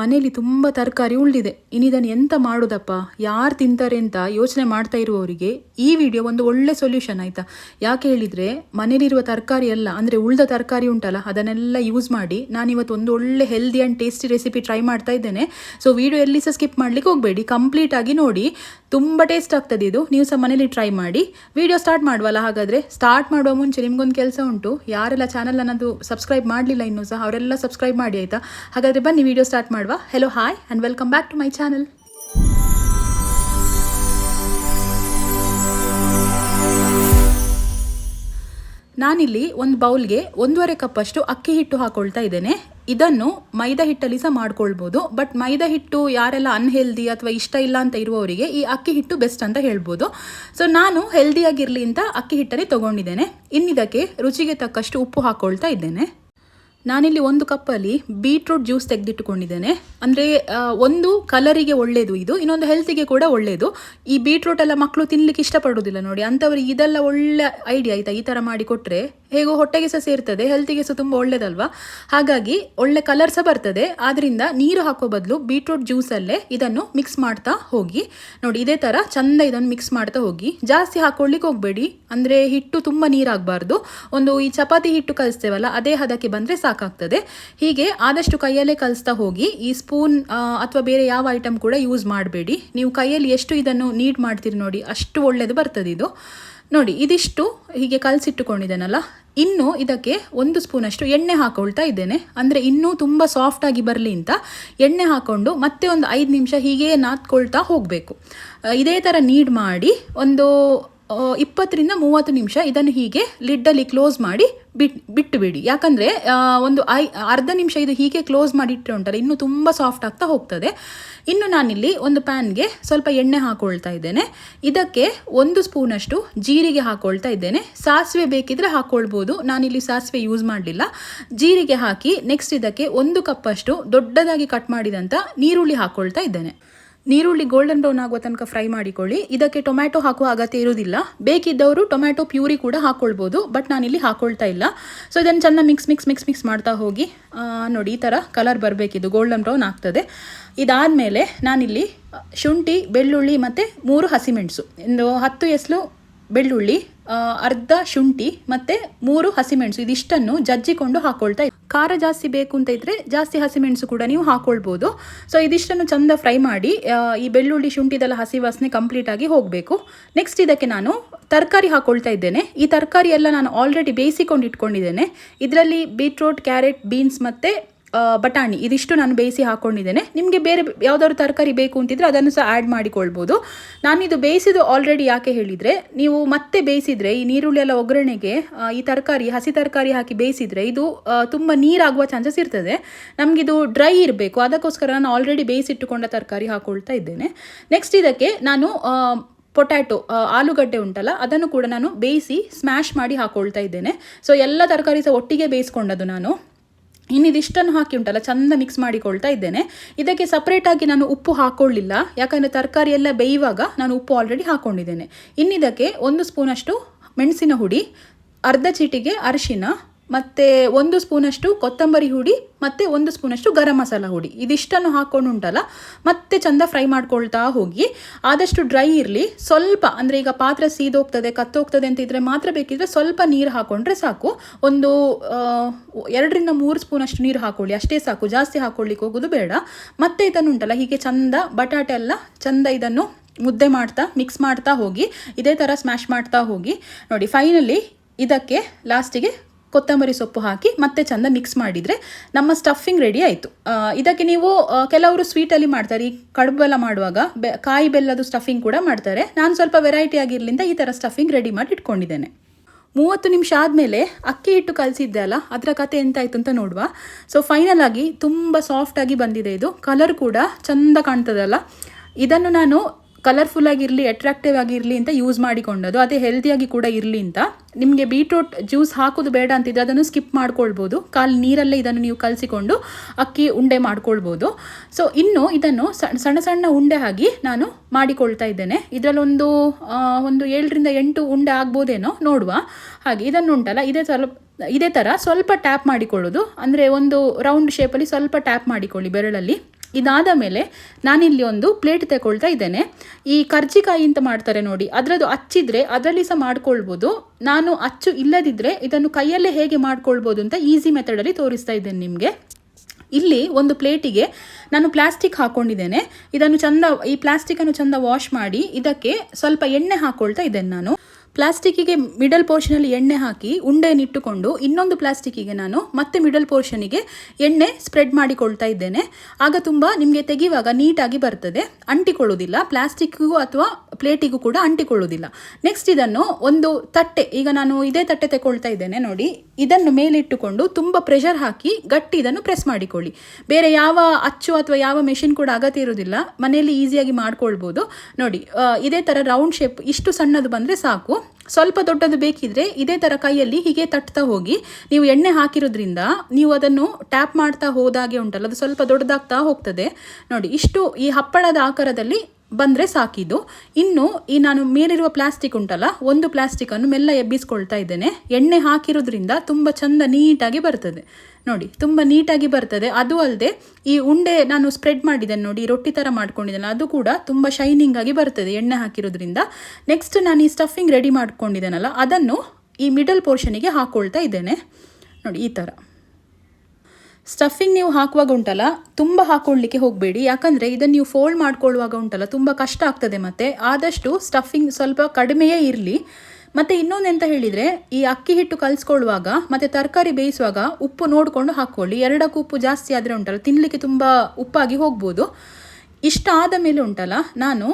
ಮನೇಲಿ ತುಂಬ ತರಕಾರಿ ಉಳಿದಿದೆ. ಇನ್ನಿದನ್ನು ಎಂತ ಮಾಡೋದಪ್ಪ? ಯಾರು ತಿಂತಾರೆ ಅಂತ ಯೋಚನೆ ಮಾಡ್ತಾ ಇರುವವರಿಗೆ ಈ ವಿಡಿಯೋ ಒಂದು ಒಳ್ಳೆ ಸೊಲ್ಯೂಷನ್ ಆಯಿತಾ? ಯಾಕೆ ಹೇಳಿದರೆ, ಮನೇಲಿರುವ ತರಕಾರಿ ಎಲ್ಲ ಅಂದರೆ ಉಳಿದ ತರಕಾರಿ ಉಂಟಲ್ಲ, ಅದನ್ನೆಲ್ಲ ಯೂಸ್ ಮಾಡಿ ನಾನು ಇವತ್ತು ಒಂದು ಒಳ್ಳೆ healthy and tasty recipe try ಮಾಡ್ತಾ ಇದ್ದೇನೆ. ಸೊ ವಿಡಿಯೋ ಎಲ್ಲಿ ಸಹ ಸ್ಕಿಪ್ ಮಾಡ್ಲಿಕ್ಕೆ ಹೋಗಬೇಡಿ. ಕಂಪ್ಲೀಟ್ ಆಗಿ ನೋಡಿ. ತುಂಬ ಟೇಸ್ಟ್ ಆಗ್ತದೆ ಇದು. ನೀವು ಸಹ ಮನೇಲಿ ಟ್ರೈ ಮಾಡಿ. ವಿಡಿಯೋ ಸ್ಟಾರ್ಟ್ ಮಾಡುವಲ್ಲ, ಹಾಗಾದರೆ ಸ್ಟಾರ್ಟ್ ಮಾಡುವ ಮುಂಚೆ ನಿಮಗೊಂದು ಕೆಲಸ ಉಂಟು. ಯಾರೆಲ್ಲ ಚಾನಲ್ ಅನ್ನೋದು ಸಬ್ಸ್ಕ್ರೈಬ್ ಮಾಡಲಿಲ್ಲ ಇನ್ನೂ ಸಹ, ಅವರೆಲ್ಲ ಸಬ್ಸ್ಕ್ರೈಬ್ ಮಾಡಿ ಆಯಿತಾ? ಹಾಗಾದರೆ ಬನ್ನಿ ವಿಡಿಯೋ ಸ್ಟಾರ್ಟ್ ಮಾಡುವ. Hello hi and welcome back to my channel ನಾನಿಲ್ಲಿ ಒಂದು ಬೌಲ್ಗೆ ಒಂದೂವರೆ ಕಪ್ಪಷ್ಟು ಅಕ್ಕಿ ಹಿಟ್ಟು ಹಾಕೊಳ್ತಾ ಇದ್ದೇನೆ. ಇದನ್ನು ಮೈದಾ ಹಿಟ್ಟಲ್ಲಿ ಸಹ ಮಾಡ್ಕೊಳ್ಬೋದು. ಬಟ್ ಮೈದಾ ಹಿಟ್ಟು ಯಾರೆಲ್ಲ ಅನ್ಹೆಲ್ದಿ ಅಥವಾ ಇಷ್ಟ ಇಲ್ಲ ಅಂತ ಇರುವವರಿಗೆ ಈ ಅಕ್ಕಿ ಹಿಟ್ಟು ಬೆಸ್ಟ್ ಅಂತ ಹೇಳ್ಬೋದು. ಸೊ ನಾನು ಹೆಲ್ದಿಯಾಗಿರಲಿ ಅಂತ ಅಕ್ಕಿ ಹಿಟ್ಟಲ್ಲಿ ತೊಗೊಂಡಿದ್ದೇನೆ. ಇನ್ನಿದಕ್ಕೆ ರುಚಿಗೆ ತಕ್ಕಷ್ಟು ಉಪ್ಪು ಹಾಕ್ಕೊಳ್ತಾ ಇದ್ದೇನೆ. ನಾನಿಲ್ಲಿ ಒಂದು ಕಪ್ಪಲ್ಲಿ ಬೀಟ್ರೂಟ್ ಜ್ಯೂಸ್ ತೆಗೆದಿಟ್ಟುಕೊಂಡಿದ್ದೇನೆ. ಅಂದರೆ ಒಂದು ಕಲರಿಗೆ ಒಳ್ಳೆಯದು ಇದು, ಇನ್ನೊಂದು ಹೆಲ್ತಿಗೆ ಕೂಡ ಒಳ್ಳೆಯದು ಈ ಬೀಟ್ರೂಟ್ ಎಲ್ಲ ಮಕ್ಕಳು ತಿನ್ನಲಿಕ್ಕೆ ಇಷ್ಟಪಡೋದಿಲ್ಲ ನೋಡಿ. ಅಂಥವ್ರಿಗೆ ಇದೆಲ್ಲ ಒಳ್ಳೆ ಐಡಿಯಾ ಆಯಿತಾ? ಈ ಥರ ಮಾಡಿ ಕೊಟ್ಟರೆ ಹೇಗೋ ಹೊಟ್ಟೆಗೆ ಸಹ ಸೇರ್ತದೆ, ಹೆಲ್ತಿಗೆ ಸಹ ತುಂಬ ಒಳ್ಳೇದಲ್ವಾ? ಹಾಗಾಗಿ ಒಳ್ಳೆ ಕಲರ್ ಸಹ ಬರ್ತದೆ. ಆದ್ದರಿಂದ ನೀರು ಹಾಕೋ ಬದಲು ಬೀಟ್ರೂಟ್ ಜ್ಯೂಸಲ್ಲೇ ಇದನ್ನು ಮಿಕ್ಸ್ ಮಾಡ್ತಾ ಹೋಗಿ. ನೋಡಿ, ಇದೇ ಥರ ಚಂದ ಇದನ್ನು ಮಿಕ್ಸ್ ಮಾಡ್ತಾ ಹೋಗಿ. ಜಾಸ್ತಿ ಹಾಕೊಳ್ಳಿಕ್ಕೆ ಹೋಗಬೇಡಿ. ಅಂದರೆ ಹಿಟ್ಟು ತುಂಬ ನೀರಾಗಬಾರ್ದು. ಒಂದು ಈ ಚಪಾತಿ ಹಿಟ್ಟು ಕಲಿಸ್ತೇವಲ್ಲ, ಅದೇ ಹದಕ್ಕೆ ಬಂದರೆ ಸಾಕಾಗ್ತದೆ ಹೀಗೆ ಆದಷ್ಟು ಕೈಯಲ್ಲೇ ಕಲಿಸ್ತಾ ಹೋಗಿ, ಈ ಸ್ಪೂನ್ ಅಥವಾ ಬೇರೆ ಯಾವ ಐಟಮ್ ಕೂಡ ಯೂಸ್ ಮಾಡಬೇಡಿ. ನೀವು ಕೈಯಲ್ಲಿ ಎಷ್ಟು ಇದನ್ನು ನೀಟ್ ಮಾಡ್ತೀರಿ ನೋಡಿ, ಅಷ್ಟು ಒಳ್ಳೆಯದು ಬರ್ತದೆ ಇದು. ನೋಡಿ, ಇದಿಷ್ಟು ಹೀಗೆ ಕಲಸಿಟ್ಟುಕೊಂಡಿದ್ದೇನಲ್ಲ, ಇನ್ನು ಇದಕ್ಕೆ ಒಂದು ಸ್ಪೂನಷ್ಟು ಎಣ್ಣೆ ಹಾಕೊಳ್ತಾ ಇದ್ದೇನೆ. ಅಂದರೆ ಇನ್ನೂ ತುಂಬ ಸಾಫ್ಟಾಗಿ ಬರಲಿ ಅಂತ ಎಣ್ಣೆ ಹಾಕ್ಕೊಂಡು ಮತ್ತೆ ಒಂದು ಐದು ನಿಮಿಷ ಹೀಗೆ ನಾದ್ಕೊಳ್ತಾ ಹೋಗಬೇಕು. ಇದೇ ಥರ ನೀಡ್ ಮಾಡಿ ಒಂದು ಇಪ್ಪತ್ತರಿಂದ ಮೂವತ್ತು ನಿಮಿಷ ಇದನ್ನು ಹೀಗೆ ಲಿಡ್ಡಲ್ಲಿ ಕ್ಲೋಸ್ ಮಾಡಿ ಬಿಟ್ ಬಿಟ್ಟು ಬಿಡಿ ಯಾಕಂದರೆ ಒಂದು ಐ, ಅರ್ಧ ನಿಮಿಷ ಇದು ಹೀಗೆ ಕ್ಲೋಸ್ ಮಾಡಿ ಇಟ್ಟರೆ ಉಂಟಲ್ಲ, ಇನ್ನೂ ತುಂಬ ಸಾಫ್ಟ್ ಆಗ್ತಾ ಹೋಗ್ತದೆ. ಇನ್ನು ನಾನಿಲ್ಲಿ ಒಂದು ಪ್ಯಾನ್ಗೆ ಸ್ವಲ್ಪ ಎಣ್ಣೆ ಹಾಕ್ಕೊಳ್ತಾ ಇದ್ದೇನೆ. ಇದಕ್ಕೆ ಒಂದು ಸ್ಪೂನಷ್ಟು ಜೀರಿಗೆ ಹಾಕ್ಕೊಳ್ತಾ ಇದ್ದೇನೆ. ಸಾಸಿವೆ ಬೇಕಿದ್ರೆ ಹಾಕ್ಕೊಳ್ಬೋದು ನಾನಿಲ್ಲಿ ಸಾಸಿವೆ ಯೂಸ್ ಮಾಡಲಿಲ್ಲ. ಜೀರಿಗೆ ಹಾಕಿ ನೆಕ್ಸ್ಟ್ ಇದಕ್ಕೆ ಒಂದು ಕಪ್ಪಷ್ಟು ದೊಡ್ಡದಾಗಿ ಕಟ್ ಮಾಡಿದಂಥ ನೀರುಳ್ಳಿ ಹಾಕ್ಕೊಳ್ತಾ ಇದ್ದೇನೆ. ನೀರುಳ್ಳಿ ಗೋಲ್ಡನ್ ಬ್ರೌನ್ ಆಗುವ ತನಕ ಫ್ರೈ ಮಾಡಿಕೊಳ್ಳಿ. ಇದಕ್ಕೆ ಟೊಮ್ಯಾಟೊ ಹಾಕುವ ಅಗತ್ಯ ಇರುವುದಿಲ್ಲ. ಬೇಕಿದ್ದವರು ಟೊಮ್ಯಾಟೊ ಪ್ಯೂರಿ ಕೂಡ ಹಾಕ್ಕೊಳ್ಬೋದು ಬಟ್ ನಾನಿಲ್ಲಿ ಹಾಕ್ಕೊಳ್ತಾ ಇಲ್ಲ. ಸೊ ಇದನ್ನು ಚೆನ್ನ ಮಿಕ್ಸ್ ಮಿಕ್ಸ್ ಮಿಕ್ಸ್ ಮಿಕ್ಸ್ ಮಾಡ್ತಾ ಹೋಗಿ ನೋಡಿ ಈ ಥರ ಕಲರ್ ಬರಬೇಕಿದು ಗೋಲ್ಡನ್ ಬ್ರೌನ್ ಆಗ್ತದೆ. ಇದಾದಮೇಲೆ ನಾನಿಲ್ಲಿ ಶುಂಠಿ, ಬೆಳ್ಳುಳ್ಳಿ ಮತ್ತು ಮೂರು ಹಸಿಮೆಣಸು ಒಂದು ಹತ್ತು ಎಸ್ಲು ಬೆಳ್ಳುಳ್ಳಿ ಅರ್ಧ ಶುಂಠಿ ಮತ್ತು ಮೂರು ಹಸಿಮೆಣಸು ಇದಿಷ್ಟನ್ನು ಜಜ್ಜಿಕೊಂಡು ಹಾಕ್ಕೊಳ್ತಾ ಖಾರ ಜಾಸ್ತಿ ಬೇಕು ಅಂತ ಇದ್ದರೆ ಜಾಸ್ತಿ ಹಸಿಮೆಣಸು ಕೂಡ ನೀವು ಹಾಕ್ಕೊಳ್ಬೋದು ಸೊ ಇದಿಷ್ಟನ್ನು ಚಂದ ಫ್ರೈ ಮಾಡಿ ಈ ಬೆಳ್ಳುಳ್ಳಿ ಶುಂಠಿದೆಲ್ಲ ಹಸಿ ವಾಸನೆ ಕಂಪ್ಲೀಟ್ ಆಗಿ ಹೋಗಬೇಕು. ನೆಕ್ಸ್ಟ್ ಇದಕ್ಕೆ ನಾನು ತರಕಾರಿ ಹಾಕ್ಕೊಳ್ತಾ ಇದ್ದೇನೆ. ಈ ತರಕಾರಿ ಎಲ್ಲ ನಾನು ಆಲ್ರೆಡಿ ಬೇಯಿಸಿಕೊಂಡು ಇಟ್ಕೊಂಡಿದ್ದೇನೆ. ಇದರಲ್ಲಿ ಬೀಟ್ರೋಟ್ ಕ್ಯಾರೆಟ್ ಬೀನ್ಸ್ ಮತ್ತು ಬಟಾಣಿ, ಇದಿಷ್ಟು ನಾನು ಬೇಯಿಸಿ ಹಾಕ್ಕೊಂಡಿದ್ದೇನೆ ನಿಮಗೆ ಬೇರೆ ಯಾವುದಾದ್ರು ತರಕಾರಿ ಬೇಕು ಅಂತಿದ್ರೆ ಅದನ್ನು ಸಹ ಆ್ಯಡ್ ಮಾಡಿಕೊಳ್ಬೋದು. ನಾನಿದು ಬೇಯಿಸಿದ್ದು ಆಲ್ರೆಡಿ ಯಾಕೆ ಹೇಳಿದರೆ, ನೀವು ಮತ್ತೆ ಬೇಯಿಸಿದರೆ ಈ ನೀರುಳ್ಳಿ ಎಲ್ಲ ಒಗ್ಗರಣೆಗೆ ಈ ತರಕಾರಿ, ಹಸಿ ತರಕಾರಿ ಹಾಕಿ ಬೇಯಿಸಿದರೆ ಇದು ತುಂಬ ನೀರಾಗುವ ಚಾನ್ಸಸ್ ಇರ್ತದೆ. ನಮಗಿದು ಡ್ರೈ ಇರಬೇಕು. ಅದಕ್ಕೋಸ್ಕರ ನಾನು ಆಲ್ರೆಡಿ ಬೇಯಿಸಿಟ್ಟುಕೊಂಡ ತರಕಾರಿ ಹಾಕ್ಕೊಳ್ತಾ ಇದ್ದೇನೆ. ನೆಕ್ಸ್ಟ್ ಇದಕ್ಕೆ ನಾನು ಪೊಟ್ಯಾಟೊ ಆಲೂಗಡ್ಡೆ ಉಂಟಲ್ಲ, ಅದನ್ನು ಕೂಡ ನಾನು ಬೇಯಿಸಿ ಸ್ಮ್ಯಾಶ್ ಮಾಡಿ ಹಾಕ್ಕೊಳ್ತಾ ಇದ್ದೇನೆ. ಸೊ ಎಲ್ಲ ತರಕಾರಿ ಸಹ ಒಟ್ಟಿಗೆ ಬೇಯಿಸ್ಕೊಂಡದ್ದು ನಾನು. ಇನ್ನಿದಿಷ್ಟನ್ನು ಹಾಕಿ ಉಂಟಲ್ಲ, ಚಂದ ಮಿಕ್ಸ್ ಮಾಡಿಕೊಳ್ತಾ ಇದ್ದೇನೆ. ಇದಕ್ಕೆ ಸಪ್ರೇಟಾಗಿ ನಾನು ಉಪ್ಪು ಹಾಕೊಳ್ಳಿಲ್ಲ, ಯಾಕಂದರೆ ತರಕಾರಿ ಎಲ್ಲ ಬೇಯುವಾಗ ನಾನು ಉಪ್ಪು ಆಲ್ರೆಡಿ ಹಾಕ್ಕೊಂಡಿದ್ದೇನೆ ಇನ್ನಿದಕ್ಕೆ ಒಂದು ಸ್ಪೂನಷ್ಟು ಮೆಣಸಿನ ಹುಡಿ, ಅರ್ಧ ಚೀಟಿಗೆ ಅರಿಶಿನ ಮತ್ತು ಒಂದು ಸ್ಪೂನಷ್ಟು ಕೊತ್ತಂಬರಿ ಹುಡಿ, ಮತ್ತು ಒಂದು ಸ್ಪೂನಷ್ಟು ಗರಂ ಮಸಾಲ ಹುಡಿ. ಇದಿಷ್ಟನ್ನು ಹಾಕ್ಕೊಂಡು ಉಂಟಲ್ಲ ಮತ್ತೆ ಚಂದ ಫ್ರೈ ಮಾಡ್ಕೊಳ್ತಾ ಹೋಗಿ. ಆದಷ್ಟು ಡ್ರೈ ಇರಲಿ. ಸ್ವಲ್ಪ, ಅಂದರೆ ಈಗ ಪಾತ್ರೆ ಸೀದೋಗ್ತದೆ, ಕತ್ತೋಗ್ತದೆ ಅಂತ ಇದ್ದರೆ ಮಾತ್ರ ಬೇಕಿದ್ರೆ ಸ್ವಲ್ಪ ನೀರು ಹಾಕ್ಕೊಂಡ್ರೆ ಸಾಕು. ಒಂದು ಎರಡರಿಂದ ಮೂರು ಸ್ಪೂನಷ್ಟು ನೀರು ಹಾಕ್ಕೊಳ್ಳಿ ಅಷ್ಟೇ ಸಾಕು. ಜಾಸ್ತಿ ಹಾಕ್ಕೊಳ್ಳಿಕ್ಕೆ ಹೋಗೋದು ಬೇಡ. ಮತ್ತೆ ಇದನ್ನು ಉಂಟಲ್ಲ ಹೀಗೆ ಚಂದ ಬಟಾಟೆ ಎಲ್ಲ ಚಂದ ಇದನ್ನು ಮುದ್ದೆ ಮಾಡ್ತಾ ಮಿಕ್ಸ್ ಮಾಡ್ತಾ ಹೋಗಿ. ಇದೇ ಥರ ಸ್ಮ್ಯಾಶ್ ಮಾಡ್ತಾ ಹೋಗಿ. ನೋಡಿ ಫೈನಲಿ ಇದಕ್ಕೆ ಲಾಸ್ಟಿಗೆ ಕೊತ್ತಂಬರಿ ಸೊಪ್ಪು ಹಾಕಿ ಮತ್ತೆ ಚಂದ ಮಿಕ್ಸ್ ಮಾಡಿದರೆ ನಮ್ಮ ಸ್ಟಫಿಂಗ್ ರೆಡಿ ಆಯಿತು. ಇದಕ್ಕೆ ನೀವು ಕೆಲವರು ಸ್ವೀಟಲ್ಲಿ ಮಾಡ್ತಾರೆ. ಈ ಕಡುಬೆಲ್ಲ ಮಾಡುವಾಗ ಬೆ, ಕಾಯಿ ಬೆಲ್ಲದು ಸ್ಟಫಿಂಗ್ ಕೂಡ ಮಾಡ್ತಾರೆ. ನಾನು ಸ್ವಲ್ಪ ವೆರೈಟಿ ಆಗಿರಲಿಂದ ಈ ಥರ ಸ್ಟಫಿಂಗ್ ರೆಡಿ ಮಾಡಿ ಇಟ್ಕೊಂಡಿದ್ದೇನೆ. ಮೂವತ್ತು ನಿಮಿಷ ಆದಮೇಲೆ ಅಕ್ಕಿ ಹಿಟ್ಟು ಕಲಿಸಿದ್ದೆ ಅಲ್ಲ, ಅದರ ಕತೆ ಎಂತಾಯಿತು ಅಂತ ನೋಡುವ. ಸೊ ಫೈನಲ್ ಆಗಿ ತುಂಬ ಸಾಫ್ಟಾಗಿ ಬಂದಿದೆ ಇದು. ಕಲರ್ ಕೂಡ ಚಂದ ಕಾಣ್ತದಲ್ಲ. ಇದನ್ನು ನಾನು ಕಲರ್ಫುಲ್ ಆಗಿರಲಿ ಅಟ್ರಾಕ್ಟಿವ್ ಆಗಿರಲಿ ಅಂತ ಯೂಸ್ ಮಾಡಿಕೊಂಡದ್ದು. ಅದೇ ಹೆಲ್ದಿಯಾಗಿ ಕೂಡ ಇರಲಿ ಅಂತ. ನಿಮಗೆ ಬೀಟ್ರೂಟ್ ಜ್ಯೂಸ್ ಹಾಕೋದು ಬೇಡ ಅಂತಿದ್ರೆ ಅದನ್ನು ಸ್ಕಿಪ್ ಮಾಡ್ಕೊಳ್ಬೋದು. ಕಾಲು ನೀರಲ್ಲೇ ಇದನ್ನು ನೀವು ಕಲಸಿಕೊಂಡು ಅಕ್ಕಿ ಉಂಡೆ ಮಾಡ್ಕೊಳ್ಬೋದು. ಸೊ ಇನ್ನು ಇದನ್ನು ಸಣ್ಣ ಸಣ್ಣ ಉಂಡೆ ಆಗಿ ನಾನು ಮಾಡಿಕೊಳ್ತಾ ಇದ್ದೇನೆ. ಇದರಲ್ಲೊಂದು ಒಂದು ಏಳರಿಂದ ಎಂಟು ಉಂಡೆ ಆಗ್ಬೋದೇನೋ ನೋಡುವ. ಹಾಗೆ ಇದನ್ನು ಉಂಟಲ್ಲ ಇದೇ ಸ್ವಲ್ಪ ಇದೇ ಥರ ಸ್ವಲ್ಪ ಟ್ಯಾಪ್ ಮಾಡಿಕೊಳ್ಳೋದು. ಅಂದರೆ ಒಂದು ರೌಂಡ್ ಶೇಪಲ್ಲಿ ಸ್ವಲ್ಪ ಟ್ಯಾಪ್ ಮಾಡಿಕೊಳ್ಳಿ ಬೆರಳಲ್ಲಿ. ಇದಾದ ಮೇಲೆ ನಾನಿಲ್ಲಿ ಒಂದು ಪ್ಲೇಟ್ ತಗೊಳ್ತಾ ಇದ್ದೇನೆ. ಈ ಕರ್ಜಿಕಾಯಿ ಅಂತ ಮಾಡ್ತಾರೆ ನೋಡಿ, ಅದರದ್ದು ಅಚ್ಚಿದ್ರೆ ಅದರಲ್ಲಿ ಸಹ ಮಾಡ್ಕೊಳ್ಬೋದು. ನಾನು ಅಚ್ಚು ಇಲ್ಲದಿದ್ದರೆ ಇದನ್ನು ಕೈಯಲ್ಲೇ ಹೇಗೆ ಮಾಡ್ಕೊಳ್ಬೋದು ಅಂತ ಈಸಿ ಮೆಥಡಲ್ಲಿ ತೋರಿಸ್ತಾ ಇದ್ದೇನೆ ನಿಮಗೆ. ಇಲ್ಲಿ ಒಂದು ಪ್ಲೇಟಿಗೆ ನಾನು ಪ್ಲಾಸ್ಟಿಕ್ ಹಾಕೊಂಡಿದ್ದೇನೆ. ಇದನ್ನು ಚಂದ, ಈ ಪ್ಲಾಸ್ಟಿಕನ್ನು ಚಂದ ವಾಶ್ ಮಾಡಿ ಇದಕ್ಕೆ ಸ್ವಲ್ಪ ಎಣ್ಣೆ ಹಾಕ್ಕೊಳ್ತಾ ಇದ್ದೇನೆ ನಾನು. ಪ್ಲಾಸ್ಟಿಕ್ಕಿಗೆ ಮಿಡಲ್ ಪೋರ್ಷನಲ್ಲಿ ಎಣ್ಣೆ ಹಾಕಿ ಉಂಡೆಯನ್ನಿಟ್ಟುಕೊಂಡು ಇನ್ನೊಂದು ಪ್ಲಾಸ್ಟಿಕ್ಕಿಗೆ ನಾನು ಮತ್ತೆ ಮಿಡಲ್ ಪೋರ್ಷನಿಗೆ ಎಣ್ಣೆ ಸ್ಪ್ರೆಡ್ ಮಾಡಿಕೊಳ್ತಾ ಇದ್ದೇನೆ. ಆಗ ತುಂಬ ನಿಮಗೆ ತೆಗೆಯುವಾಗ ನೀಟಾಗಿ ಬರ್ತದೆ. ಅಂಟಿಕೊಳ್ಳುವುದಿಲ್ಲ. ಪ್ಲಾಸ್ಟಿಕ್ಗೂ ಅಥವಾ ಪ್ಲೇಟಿಗೂ ಕೂಡ ಅಂಟಿಕೊಳ್ಳುವುದಿಲ್ಲ. ನೆಕ್ಸ್ಟ್ ಇದನ್ನು ಒಂದು ತಟ್ಟೆ, ಈಗ ನಾನು ಇದೇ ತಟ್ಟೆ ತಗೊಳ್ತಾ ಇದ್ದೇನೆ ನೋಡಿ. ಇದನ್ನು ಮೇಲಿಟ್ಟುಕೊಂಡು ತುಂಬ ಪ್ರೆಷರ್ ಹಾಕಿ ಗಟ್ಟಿ ಇದನ್ನು ಪ್ರೆಸ್ ಮಾಡಿಕೊಳ್ಳಿ. ಬೇರೆ ಯಾವ ಅಚ್ಚು ಅಥವಾ ಯಾವ ಮೆಷಿನ್ ಕೂಡ ಅಗತ್ಯ ಇರುವುದಿಲ್ಲ. ಮನೆಯಲ್ಲಿ ಈಸಿಯಾಗಿ ಮಾಡ್ಕೊಳ್ಬೋದು. ನೋಡಿ ಇದೇ ಥರ ರೌಂಡ್ ಶೇಪ್ ಇಷ್ಟು ಸಣ್ಣದು ಬಂದರೆ ಸಾಕು. ಸ್ವಲ್ಪ ದೊಡ್ಡದು ಬೇಕಿದ್ರೆ ಇದೇ ಥರ ಕೈಯಲ್ಲಿ ಹೀಗೆ ತಟ್ತಾ ಹೋಗಿ, ನೀವು ಎಣ್ಣೆ ಹಾಕಿರೋದ್ರಿಂದ ನೀವು ಅದನ್ನು ಟ್ಯಾಪ್ ಮಾಡ್ತಾ ಹೋದಾಗೆ ಉಂಟಲ್ಲ, ಅದು ಸ್ವಲ್ಪ ದೊಡ್ಡದಾಗ್ತಾ ಹೋಗ್ತದೆ. ನೋಡಿ, ಇಷ್ಟು ಈ ಹಪ್ಪಳದ ಆಕಾರದಲ್ಲಿ ಬಂದರೆ ಸಾಕಿದು ಇನ್ನು ಈ ನಾನು ಮೇಲಿರುವ ಪ್ಲಾಸ್ಟಿಕ್ ಉಂಟಲ್ಲ, ಒಂದು ಪ್ಲಾಸ್ಟಿಕನ್ನು ಮೆಲ್ಲ ಎಬ್ಬಿಸ್ಕೊಳ್ತಾ ಇದ್ದೇನೆ. ಎಣ್ಣೆ ಹಾಕಿರೋದ್ರಿಂದ ತುಂಬ ಚಂದ ನೀಟಾಗಿ ಬರ್ತದೆ. ನೋಡಿ, ತುಂಬ ನೀಟಾಗಿ ಬರ್ತದೆ. ಅದು ಅಲ್ಲದೆ ಈ ಉಂಡೆ ನಾನು ಸ್ಪ್ರೆಡ್ ಮಾಡಿದ್ದೇನೆ ನೋಡಿ, ರೊಟ್ಟಿ ಥರ ಮಾಡ್ಕೊಂಡಿದ್ದೇನೆ. ಅದು ಕೂಡ ತುಂಬ ಶೈನಿಂಗ್ ಆಗಿ ಬರ್ತದೆ ಎಣ್ಣೆ ಹಾಕಿರೋದ್ರಿಂದ. ನೆಕ್ಸ್ಟ್ ನಾನು ಈ ಸ್ಟಫಿಂಗ್ ರೆಡಿ ಮಾಡ್ಕೊಂಡಿದ್ದೇನಲ್ಲ, ಅದನ್ನು ಈ ಮಿಡಲ್ ಪೋರ್ಷನಿಗೆ ಹಾಕ್ಕೊಳ್ತಾ ಇದ್ದೇನೆ. ನೋಡಿ, ಈ ಥರ ಸ್ಟಫಿಂಗ್ ನೀವು ಹಾಕುವಾಗ ಉಂಟಲ್ಲ, ತುಂಬ ಹಾಕೊಳ್ಳಿಕ್ಕೆ ಹೋಗಬೇಡಿ. ಯಾಕಂದರೆ ಇದನ್ನು ನೀವು ಫೋಲ್ಡ್ ಮಾಡ್ಕೊಳ್ಳುವಾಗ ಉಂಟಲ್ಲ, ತುಂಬ ಕಷ್ಟ ಆಗ್ತದೆ ಮತ್ತು. ಆದಷ್ಟು ಸ್ಟಫಿಂಗ್ ಸ್ವಲ್ಪ ಕಡಿಮೆಯೇ ಇರಲಿ. ಮತ್ತು ಇನ್ನೊಂದು ಎಂತ ಹೇಳಿದರೆ, ಈ ಅಕ್ಕಿ ಹಿಟ್ಟು ಕಲಿಸ್ಕೊಳ್ಳುವಾಗ, ಮತ್ತು ತರಕಾರಿ ಬೇಯಿಸುವಾಗ ಉಪ್ಪು ನೋಡಿಕೊಂಡು ಹಾಕ್ಕೊಳ್ಳಿ. ಎರಡಕ್ಕೂ ಉಪ್ಪು ಜಾಸ್ತಿ ಆದರೆ ಉಂಟಲ್ಲ ತಿನ್ನಲಿಕ್ಕೆ ತುಂಬ ಉಪ್ಪಾಗಿ ಹೋಗ್ಬೋದು. ಇಷ್ಟ ಆದ ಮೇಲೆ ಉಂಟಲ್ಲ, ನಾನು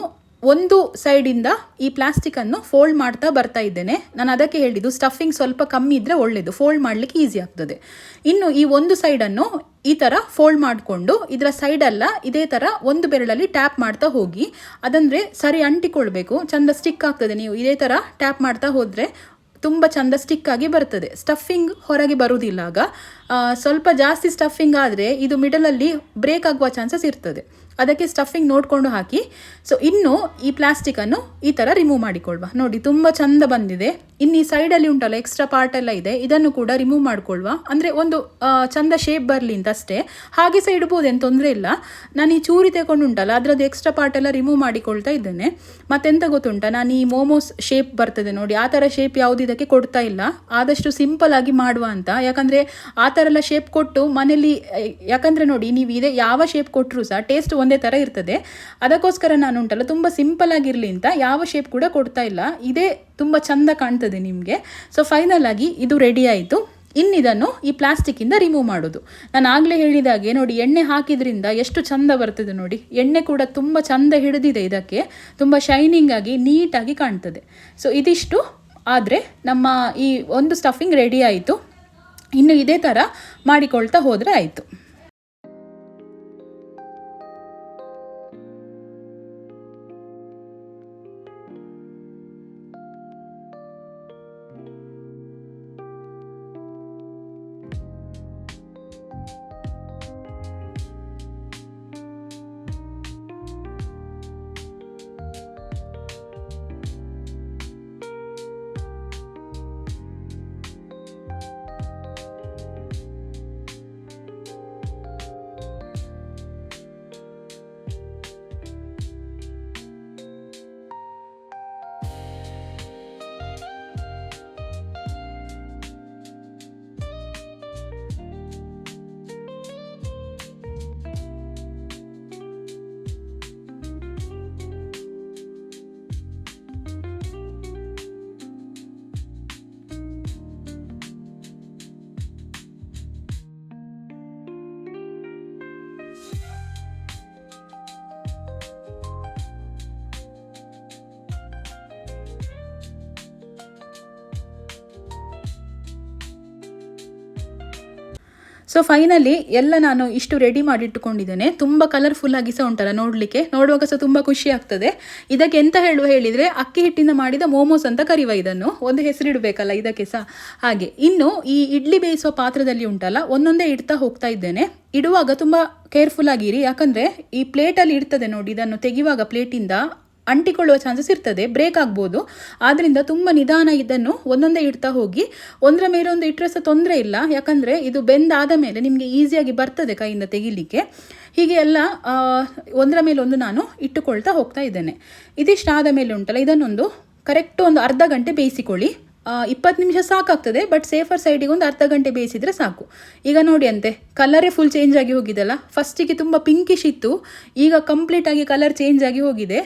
ಒಂದು ಸೈಡಿಂದ ಈ ಪ್ಲಾಸ್ಟಿಕನ್ನು ಫೋಲ್ಡ್ ಮಾಡ್ತಾ ಬರ್ತಾ ಇದ್ದೇನೆ. ನಾನು ಅದಕ್ಕೆ ಹೇಳಿದ್ದು ಸ್ಟಫಿಂಗ್ ಸ್ವಲ್ಪ ಕಮ್ಮಿ ಇದ್ದರೆ ಒಳ್ಳೆಯದು ಫೋಲ್ಡ್ ಮಾಡಲಿಕ್ಕೆ ಈಸಿ ಆಗ್ತದೆ. ಇನ್ನು ಈ ಒಂದು ಸೈಡನ್ನು ಈ ಥರ ಫೋಲ್ಡ್ ಮಾಡಿಕೊಂಡು ಇದರ ಸೈಡೆಲ್ಲ ಇದೇ ಥರ ಒಂದು ಬೆರಳಲ್ಲಿ ಟ್ಯಾಪ್ ಮಾಡ್ತಾ ಹೋಗಿ, ಅದಂದರೆ ಸರಿ ಅಂಟಿಕೊಳ್ಬೇಕು. ಚಂದ ಸ್ಟಿಕ್ ಆಗ್ತದೆ ನೀವು ಇದೇ ಥರ ಟ್ಯಾಪ್ ಮಾಡ್ತಾ ಹೋದರೆ ತುಂಬ ಚಂದ ಸ್ಟಿಕ್ ಆಗಿ ಬರ್ತದೆ. ಸ್ಟಫಿಂಗ್ ಹೊರಗೆ ಬರುವುದಿಲ್ಲ ಆಗ. ಸ್ವಲ್ಪ ಜಾಸ್ತಿ ಸ್ಟಫಿಂಗ್ ಆದರೆ ಇದು ಮಿಡಲಲ್ಲಿ ಬ್ರೇಕ್ ಆಗುವ ಚಾನ್ಸಸ್ ಇರ್ತದೆ. ಅದಕ್ಕೆ ಸ್ಟಫಿಂಗ್ ನೋಡಿಕೊಂಡು ಹಾಕಿ ಸೊ ಇನ್ನು ಈ ಪ್ಲಾಸ್ಟಿಕನ್ನು ಈ ಥರ ರಿಮೂವ್ ಮಾಡಿಕೊಳ್ಳುವ ನೋಡಿ, ತುಂಬ ಚಂದ ಬಂದಿದೆ. ಇನ್ನು ಈ ಸೈಡಲ್ಲಿ ಉಂಟಲ್ಲ ಎಕ್ಸ್ಟ್ರಾ ಪಾರ್ಟ್ ಎಲ್ಲ ಇದೆ. ಇದನ್ನು ಕೂಡ ರಿಮೂವ್ ಮಾಡಿಕೊಳ್ವಾ. ಅಂದರೆ ಒಂದು ಚಂದ ಶೇಪ್ ಬರಲಿ ಅಂತ ಅಷ್ಟೇ. ಹಾಗೆ ಸಹ ಇಡ್ಬೋದು, ಏನು ತೊಂದರೆ ಇಲ್ಲ. ನಾನು ಈ ಚೂರಿ ತಗೊಂಡು ಉಂಟಲ್ಲ, ಅದರದ್ದು ಎಕ್ಸ್ಟ್ರಾ ಪಾರ್ಟ್ ಎಲ್ಲ ರಿಮೂವ್ ಮಾಡಿಕೊಳ್ತಾ ಇದ್ದೇನೆ. ಮತ್ತೆಂತ ಗೊತ್ತುಂಟ, ನಾನು ಈ ಮೋಮೋಸ್ ಶೇಪ್ ಬರ್ತದೆ ನೋಡಿ. ಆ ಥರ ಶೇಪ್ ಯಾವುದು ಇದಕ್ಕೆ ಕೊಡ್ತಾ ಇಲ್ಲ. ಆದಷ್ಟು ಸಿಂಪಲ್ ಆಗಿ ಮಾಡುವ ಅಂತ. ಯಾಕಂದರೆ ಆ ಥರ ಎಲ್ಲ ಶೇಪ್ ಕೊಟ್ಟು ಮನೇಲಿ ಯಾಕಂದರೆ ನೋಡಿ, ನೀವು ಇದೇ ಯಾವ ಶೇಪ್ ಕೊಟ್ಟರು ಸಹ ಟೇಸ್ಟ್ ಒಂದೇ ಥರ ಇರ್ತದೆ. ಅದಕ್ಕೋಸ್ಕರ ನಾನು ಉಂಟಲ್ಲ, ತುಂಬ ಸಿಂಪಲ್ ಆಗಿರಲಿ ಅಂತ ಯಾವ ಶೇಪ್ ಕೂಡ ಕೊಡ್ತಾ ಇಲ್ಲ. ಇದೇ ತುಂಬ ಚಂದ ಕಾಣ್ತದೆ ನಿಮಗೆ. ಸೊ ಫೈನಲ್ ಆಗಿ ಇದು ರೆಡಿ ಆಯಿತು. ಇನ್ನಿದನ್ನು ಈ ಪ್ಲಾಸ್ಟಿಕ್ಕಿಂದ ರಿಮೂವ್ ಮಾಡೋದು. ನಾನು ಆಗಲೇ ಹೇಳಿದಾಗೆ ನೋಡಿ, ಎಣ್ಣೆ ಹಾಕಿದ್ರಿಂದ ಎಷ್ಟು ಚಂದ ಬರ್ತದೆ ನೋಡಿ. ಎಣ್ಣೆ ಕೂಡ ತುಂಬ ಚಂದ ಹಿಡಿದಿದೆ ಇದಕ್ಕೆ. ತುಂಬ ಶೈನಿಂಗ್ ಆಗಿ ನೀಟಾಗಿ ಕಾಣ್ತದೆ. ಸೊ ಇದಿಷ್ಟು. ಆದರೆ, ನಮ್ಮ ಈ ಒಂದು ಸ್ಟಫಿಂಗ್ ರೆಡಿ ಆಯಿತು. ಇನ್ನು ಇದೇ ಥರ ಮಾಡಿಕೊಳ್ತಾ ಹೋದರೆ ಆಯಿತು. ಸೊ ಫೈನಲಿ ಎಲ್ಲ ನಾನು ಇಷ್ಟು ರೆಡಿ ಮಾಡಿಟ್ಟುಕೊಂಡಿದ್ದೇನೆ. ತುಂಬ ಕಲರ್ಫುಲ್ ಆಗಿ ಸಹ ಉಂಟಲ್ಲ ನೋಡಲಿಕ್ಕೆ. ನೋಡುವಾಗ ಸಹ ತುಂಬ ಖುಷಿ ಆಗ್ತದೆ. ಇದಕ್ಕೆ ಎಂತ ಹೇಳುವ ಹೇಳಿದರೆ, ಅಕ್ಕಿ ಹಿಟ್ಟಿಂದ ಮಾಡಿದ ಮೋಮೋಸ್ ಅಂತ ಕರಿವ ಇದನ್ನು. ಒಂದು ಹೆಸರಿಡಬೇಕಲ್ಲ ಇದಕ್ಕೆ ಸಹ. ಹಾಗೆ. ಇನ್ನು ಈ ಇಡ್ಲಿ ಬೇಯಿಸುವ ಪಾತ್ರದಲ್ಲಿ ಉಂಟಲ್ಲ, ಒಂದೊಂದೇ ಇಡ್ತಾ ಹೋಗ್ತಾ ಇದ್ದೇನೆ. ಇಡುವಾಗ ತುಂಬ ಕೇರ್ಫುಲ್ ಆಗಿರಿ. ಯಾಕಂದರೆ ಈ ಪ್ಲೇಟಲ್ಲಿ ಇರ್ತದೆ ನೋಡಿ, ಇದನ್ನು ತೆಗೆಯುವಾಗ ಪ್ಲೇಟಿಂದ ಅಂಟಿಕೊಳ್ಳುವ ಚಾನ್ಸಸ್ ಇರ್ತದೆ ಬ್ರೇಕ್ ಆಗ್ಬೋದು. ಆದ್ದರಿಂದ ತುಂಬ ನಿಧಾನ ಇದನ್ನು ಒಂದೊಂದೇ ಇಡ್ತಾ ಹೋಗಿ, ಒಂದರ ಮೇಲೆ ಒಂದು ಇಟ್ಟರೆ ಸಹ ತೊಂದರೆ ಇಲ್ಲ. ಯಾಕಂದರೆ ಇದು ಬೆಂದಾದ ಮೇಲೆ ನಿಮಗೆ ಈಸಿಯಾಗಿ ಬರ್ತದೆ ಕೈಯಿಂದ ತೆಗಿಲಿಕ್ಕೆ. ಹೀಗೆ ಎಲ್ಲ ಒಂದರ ಮೇಲೆ ಒಂದು ನಾನು ಇಟ್ಟುಕೊಳ್ತಾ ಹೋಗ್ತಾ ಇದ್ದೇನೆ. ಇದಿಷ್ಟಾದ ಮೇಲೆ ಉಂಟಲ್ಲ, ಇದನ್ನೊಂದು ಕರೆಕ್ಟ್ ಒಂದು ಅರ್ಧ ಗಂಟೆ ಬೇಯಿಸಿಕೊಳ್ಳಿ. ಇಪ್ಪತ್ತು ನಿಮಿಷ ಸಾಕಾಗ್ತದೆ ಬಟ್ ಸೇಫರ್ ಸೈಡಿಗೆ ಒಂದು ಅರ್ಧ ಗಂಟೆ ಬೇಯಿಸಿದರೆ ಸಾಕು. ಈಗ ನೋಡಿ ಅಂತೆ ಕಲರೇ ಫುಲ್ ಚೇಂಜ್ ಆಗಿ ಹೋಗಿದೆಲ್ಲ? ಫಸ್ಟಿಗೆ ತುಂಬ ಪಿಂಕಿಶ್ ಇತ್ತು, ಈಗ ಕಂಪ್ಲೀಟಾಗಿ ಕಲರ್ ಚೇಂಜ್ ಆಗಿ ಹೋಗಿದೆ.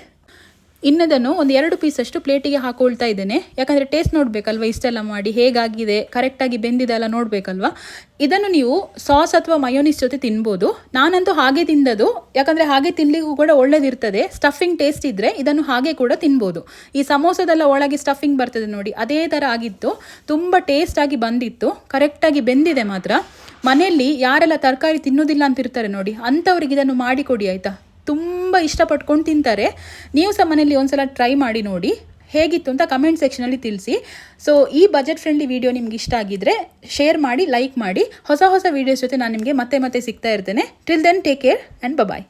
ಇನ್ನದನ್ನು ಒಂದು ಎರಡು ಪೀಸಷ್ಟು ಪ್ಲೇಟಿಗೆ ಹಾಕೊಳ್ತಾ ಇದ್ದೇನೆ. ಯಾಕಂದರೆ ಟೇಸ್ಟ್ ನೋಡಬೇಕಲ್ವ, ಇಷ್ಟೆಲ್ಲ ಮಾಡಿ, ಹೇಗಾಗಿದೆ ಕರೆಕ್ಟಾಗಿ ಬೆಂದಿದೆ ಎಲ್ಲ ನೋಡಬೇಕಲ್ವ? ಇದನ್ನು ನೀವು ಸಾಸ್ ಅಥವಾ ಮಯೋನಿಸ್ ಜೊತೆ ತಿನ್ಬೋದು. ನಾನಂತೂ ಹಾಗೆ ತಿಂದದು ಯಾಕಂದರೆ ಹಾಗೆ ತಿನ್ನಲಿಕ್ಕೂ ಕೂಡ ಒಳ್ಳೇದಿರ್ತದೆ. ಸ್ಟಫಿಂಗ್ ಟೇಸ್ಟ್ ಇದ್ದರೆ ಇದನ್ನು ಹಾಗೆ ಕೂಡ ತಿನ್ಬೋದು. ಈ ಸಮೋಸದೆಲ್ಲ ಒಳಗೆ ಸ್ಟಫಿಂಗ್ ಬರ್ತದೆ ನೋಡಿ, ಅದೇ ಥರ ಆಗಿತ್ತು. ತುಂಬ ಟೇಸ್ಟಾಗಿ ಬಂದಿತ್ತು. ಕರೆಕ್ಟಾಗಿ ಬೆಂದಿದೆ ಮಾತ್ರ. ಮನೆಯಲ್ಲಿ ಯಾರೆಲ್ಲ ತರಕಾರಿ ತಿನ್ನೋದಿಲ್ಲ ಅಂತ ಇರ್ತಾರೆ ನೋಡಿ, ಅಂಥವ್ರಿಗೆ ಇದನ್ನು ಮಾಡಿಕೊಡಿ ಆಯಿತಾ? ತುಂಬ ಇಷ್ಟಪಟ್ಕೊಂಡು ತಿಂತಾರೆ. ನೀವು ಸಹ ಮನೇಲಿ ಒಂದ್ಸಲ ಟ್ರೈ ಮಾಡಿ ನೋಡಿ. ಹೇಗಿತ್ತು ಅಂತ ಕಮೆಂಟ್ ಸೆಕ್ಷನಲ್ಲಿ ತಿಳಿಸಿ. ಸೊ ಈ ಬಜೆಟ್ ಫ್ರೆಂಡ್ಲಿ ವಿಡಿಯೋ ನಿಮ್ಗೆ ಇಷ್ಟ ಆಗಿದ್ರೆ ಶೇರ್ ಮಾಡಿ ಲೈಕ್ ಮಾಡಿ. ಹೊಸ ಹೊಸ ವೀಡಿಯೋಸ್ ಜೊತೆ ನಾನು ನಿಮಗೆ ಮತ್ತೆ ಮತ್ತೆ ಸಿಗ್ತಾ ಇರ್ತೇನೆ. Till then take care and bye